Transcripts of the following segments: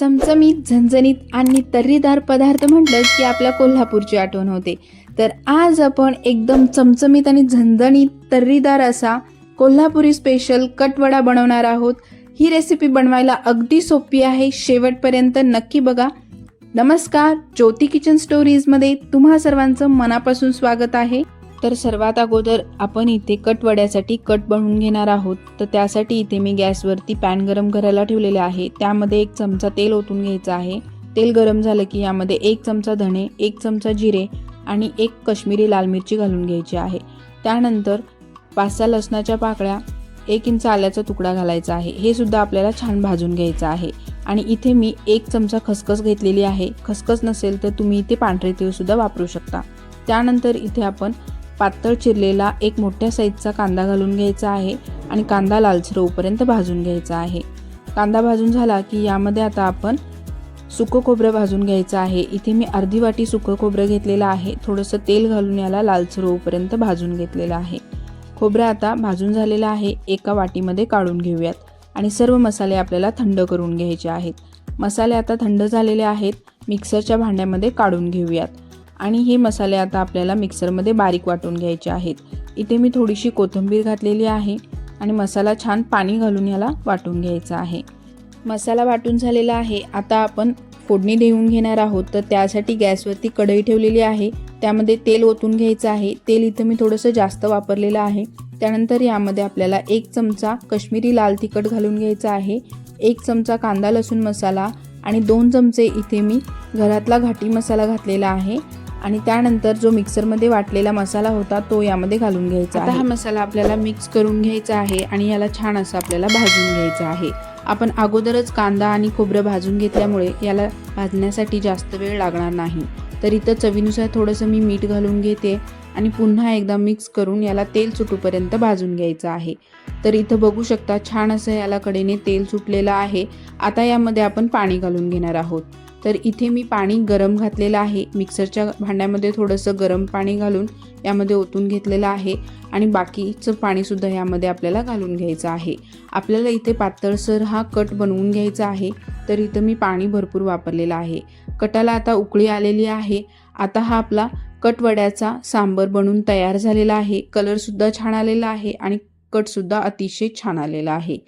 चमचमीत झणझणीत आणि तर्रीदार पदार्थ म्हटलं की आपल्या कोल्हापूरची आठवण होते. तर आज आपण एकदम चमचमीत आणि झणझणीत तर्रीदार असा कोल्हापुरी स्पेशल कटवडा बनवणार आहोत. ही रेसिपी बनवायला अगदी सोपी आहे. शेवटपर्यंत नक्की बघा. नमस्कार ज्योती किचन स्टोरीजमध्ये तुम्हा सर्वांचं मनापासून स्वागत आहे. तर सर्वात अगोदर आपण इथे कटवड्यासाठी कट बनवून घेणार आहोत. तर त्यासाठी इथे मी गॅसवरती पॅन गरम करायला ठेवलेले आहे. त्यामध्ये एक चमचा तेल ओतून घ्यायचं आहे. तेल गरम झालं की यामध्ये एक चमचा धणे एक चमचा जिरे आणि एक कश्मीरी लाल मिरची घालून घ्यायची आहे. त्यानंतर पाच सहा लसणाच्या पाकळ्या एक इंच आल्याचा तुकडा घालायचा आहे. हे सुद्धा आपल्याला छान भाजून घ्यायचं आहे. आणि इथे मी एक चमचा खसखस घेतलेली आहे. खसखस नसेल तर तुम्ही इथे पांढरे तेल सुद्धा वापरू शकता. त्यानंतर इथे आपण पातळ चिरलेला एक मोठ्या साईजचा कांदा घालून घ्यायचा आहे आणि कांदा लालसर होईपर्यंत भाजून घ्यायचा आहे. कांदा भाजून झाला की यामध्ये आता आपण सुकं खोबरं भाजून घ्यायचं आहे. इथे मी अर्धी वाटी सुकं खोबरं घेतलेलं आहे. थोडंसं तेल घालून याला लालसर होईपर्यंत भाजून घेतलेलं आहे. खोबरं आता भाजून झालेलं आहे. एका वाटीमध्ये काढून घेऊयात. आणि सर्व मसाले आपल्याला थंड करून घ्यायचे आहेत. मसाले आता थंड झालेले आहेत. मिक्सरच्या भांड्यामध्ये काढून घेऊयात. आणि हे मसाले आता आपल्याला मिक्सरमध्ये बारीक वाटून घ्यायचे आहेत. इथे मी थोडीशी कोथिंबीर घातलेली आहे आणि मसाला छान पाणी घालून याला वाटून घ्यायचा आहे. मसाला वाटून झालेला आहे. आता आपण फोडणी देऊन घेणार आहोत. तर त्यासाठी गॅसवरती कढई ठेवलेली आहे. त्यामध्ये तेल ओतून घ्यायचं आहे. तेल इथं मी थोडंसं जास्त वापरलेलं आहे. त्यानंतर यामध्ये आपल्याला एक चमचा कश्मीरी लाल तिखट घालून घ्यायचा आहे. एक चमचा कांदा लसूण मसाला आणि दोन चमचे इथे मी घरातला घाटी मसाला घातलेला आहे. आणि त्यानंतर जो मिक्सरमध्ये वाटलेला मसाला होता तो यामध्ये घालून घ्यायचा आता हा मसाला आपल्याला मिक्स करून घ्यायचा आहे आणि याला छान असं आपल्याला भाजून घ्यायचं आहे. आपण अगोदरच कांदा आणि खोबरं भाजून घेतल्यामुळे याला भाजण्यासाठी जास्त वेळ लागणार नाही. तर इथं चवीनुसार थोडंसं मी मीठ घालून घेते आणि पुन्हा एकदा मिक्स करून याला तेल सुटूपर्यंत भाजून घ्यायचं आहे. तर इथं बघू शकता छान असं याला कडेने तेल सुटलेलं आहे. आता यामध्ये आपण पाणी घालून घेणार आहोत. तर इथे मी पाणी गरम घातलेलं आहे. मिक्सरच्या भांड्यामध्ये थोडंसं गरम पाणी घालून यामध्ये ओतून घेतलेलं आहे आणि बाकीचं पाणीसुद्धा यामध्ये आपल्याला घालून घ्यायचं आहे. आपल्याला इथे पातळसर हा कट बनवून घ्यायचा आहे. तर इथं मी पाणी भरपूर वापरलेलं आहे. कटाला आता उकळी आलेली आहे. आता हा आपला कटवड्याचा सांबर बनून तयार झालेला आहे. कलरसुद्धा छान आलेला आहे आणि कटसुद्धा अतिशय छान आलेला आहे.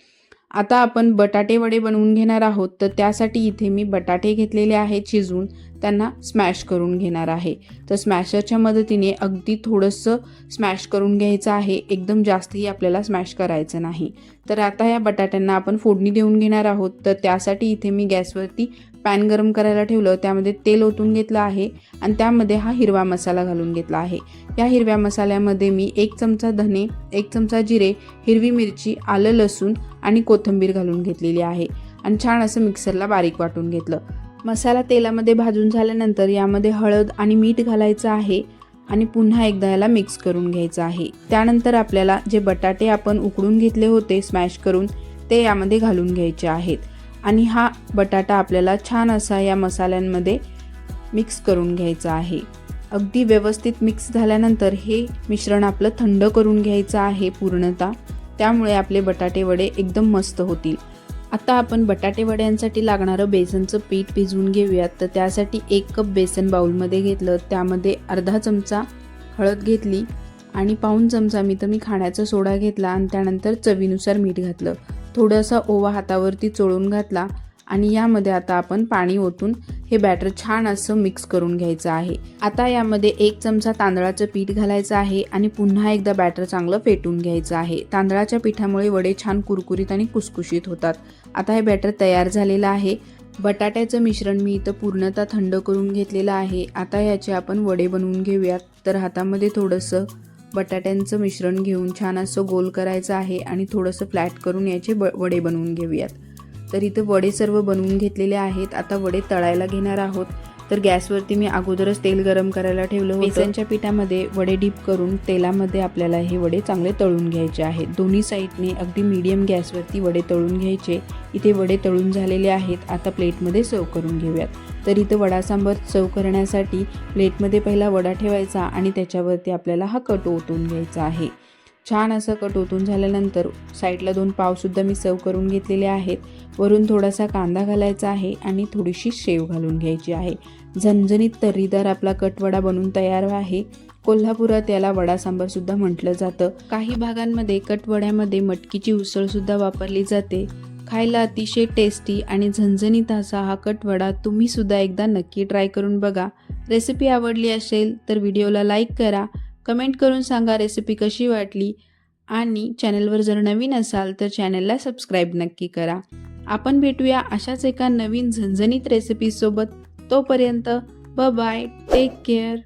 आता आपण बटाटे वडे बनवून घेणार आहोत तर त्यासाठी इथे मी बटाटे घेतलेले आहेत शिजून त्यांना स्मॅश करून घेणार आहे. तर स्मॅशरच्या मदतीने अगदी थोडंसं स्मॅश करून घ्यायचं आहे. एकदम जास्तही आपल्याला स्मॅश करायचं नाही. तर आता या बटाट्यांना आपण फोडणी देऊन घेणार आहोत. तर त्यासाठी इथे मी गॅसवरती पॅन गरम करायला ठेवलं. त्यामध्ये तेल ओतून घेतलं आहे आणि त्यामध्ये हा हिरवा मसाला घालून घेतला आहे. या हिरव्या मसाल्यामध्ये मी एक चमचा धने एक चमचा जिरे हिरवी मिरची आलं लसूण आणि कोथिंबीर घालून घेतलेली आहे. आणि छान असं मिक्सरला बारीक वाटून घेतलं. मसाला तेलामध्ये भाजून झाल्यानंतर यामध्ये हळद आणि मीठ घालायचं आहे आणि पुन्हा एकदा याला मिक्स करून घ्यायचं आहे. त्यानंतर आपल्याला जे बटाटे आपण उकडून घेतले होते स्मॅश करून ते यामध्ये घालून घ्यायचे आहेत. आणि हा बटाटा आपल्याला छान असा या मसाल्यांमध्ये मिक्स करून घ्यायचा आहे. अगदी व्यवस्थित मिक्स झाल्यानंतर हे मिश्रण आपलं थंड करून घ्यायचं आहे पूर्णतः. त्यामुळे आपले बटाटे वडे एकदम मस्त होतील. आता आपण बटाटे वड्यांसाठी लागणारं बेसनचं पीठ भिजवून घेऊयात. तर त्यासाठी एक कप बेसन बाऊलमध्ये घेतलं. त्यामध्ये अर्धा चमचा हळद घेतली आणि पाऊन चमचा मी तर मी खाण्याचा सोडा घेतला आणि त्यानंतर चवीनुसार मीठ घातलं. थोडासा ओवा हातावरती चोळून घातला. आणि यामध्ये आता आपण पाणी ओतून हे बॅटर छान असं मिक्स करून घ्यायचं आहे. आता यामध्ये एक चमचा तांदळाचं पीठ घालायचं आहे आणि पुन्हा एकदा बॅटर चांगलं फेटून घ्यायचं आहे. तांदळाच्या पिठामुळे वडे छान कुरकुरीत आणि कुसकुशीत होतात. आता हे बॅटर तयार झालेलं आहे. बटाट्याचं मिश्रण मी इथं पूर्णतः थंड करून घेतलेलं आहे. आता याचे आपण वडे बनवून घेऊयात. तर हातामध्ये थोडंसं बटाट्यांचं मिश्रण घेऊन छान असं गोल करायचं आहे आणि थोडंसं फ्लॅट करून याचे ब वडे बनवून घेऊयात. तर इथं वडे सर्व बनवून घेतलेले आहेत. आता वडे तळायला घेणार आहोत. तर गॅसवरती मी अगोदरच तेल गरम करायला ठेवलं होतं. बेसनच्या पिठामध्ये वडे डीप करून तेलामध्ये आपल्याला हे वडे चांगले तळून घ्यायचे आहेत. दोन्ही साईडने अगदी मीडियम गॅसवरती वडे तळून घ्यायचे. इथे वडे तळून झालेले आहेत. आता प्लेटमध्ये सर्व करून घेऊयात. तर इथं वडा सांबर सर्व करण्यासाठी प्लेटमध्ये पहिला वडा ठेवायचा आणि त्याच्यावरती आपल्याला हा कट ओतून घ्यायचा आहे. छान असं कट ओतून झाल्यानंतर साईडला दोन पावसुद्धा मी सर्व करून घेतलेले आहेत. वरून थोडासा कांदा घालायचा आहे आणि थोडीशी शेव घालून घ्यायची आहे. झणझणीत तर्रीदार आपला कटवडा बनून तयार आहे. कोल्हापुरात याला वडा सांबारसुद्धा म्हटलं जातं. काही भागांमध्ये कटवड्यामध्ये मटकीची उसळसुद्धा वापरली जाते. खायला अतिशय टेस्टी आणि झणझणीत असा हा कटवडा तुम्हीसुद्धा एकदा नक्की ट्राय करून बघा. रेसिपी आवडली असेल तर व्हिडिओला लाईक करा. कमेंट करून सांगा रेसिपी कशी वाटली. आणि चॅनलवर जर नवीन असाल तर चॅनलला सबस्क्राईब नक्की करा. आपण भेटूया अशाच एका नवीन झणझणीत रेसिपीसोबत तोपर्यंत ब बाय टेक केअर